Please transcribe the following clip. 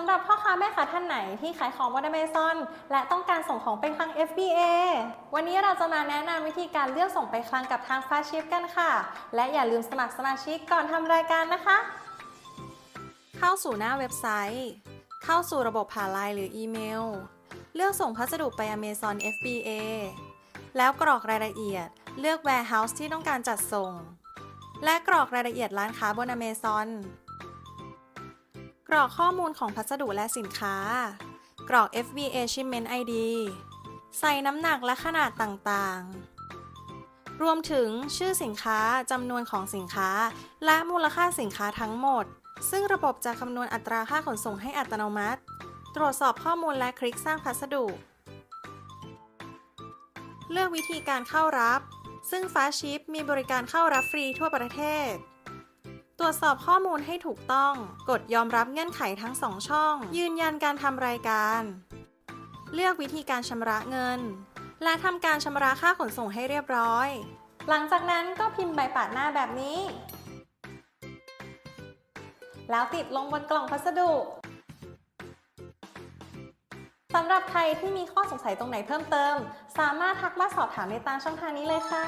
ำหรับพ่อค้าแม่ค้าท่านไหนที่ขายของบน Amazon และต้องการส่งของไปคลัง FBA วันนี้เราจะมาแนะนำวิธีการเลือกส่งไปคลังกับทาง Fast Ship กันค่ะ และอย่าลืมสมัครสมาชิกก่อนทำรายการนะคะ เข้าสู่หน้าเว็บไซต์ เข้าสู่ระบบผ่านไลน์หรืออีเมล เลือกส่งพัสดุไป Amazon FBA แล้วกรอกรายละเอียด เลือก warehouse ที่ต้องการจัดส่ง และกรอกรายละเอียดร้านค้าบน Amazon กรอกข้อมูลของพัสดุและสินค้า กรอก FBA Shipment ID ใส่น้ำหนักและขนาดต่างๆ รวมถึงชื่อสินค้าจำนวนของสินค้า และมูลค่าสินค้าทั้งหมด ซึ่งระบบจะคำนวณอัตราค่าขนส่งให้อัตโนมัติ ตรวจสอบข้อมูลและคลิกสร้างพัสดุ เลือกวิธีการเข้ารับ ซึ่ง Fast Ship มีบริการเข้ารับฟรีทั่วประเทศ ตรวจสอบข้อมูลให้ถูกต้อง กดยอมรับเงื่อนไขทั้งสองช่อง ยืนยันการทำรายการ เลือกวิธีการชำระเงิน และทำการชำระค่าขนส่งให้เรียบร้อย หลังจากนั้นก็พิมพ์ใบปาดหน้าแบบนี้ แล้วติดลงบนกล่องพัสดุสำหรับใครที่มีข้อสงสัยตรงไหนเพิ่มเติม สามารถทักมาสอบถามในตามช่องทางนี้เลยค่ะ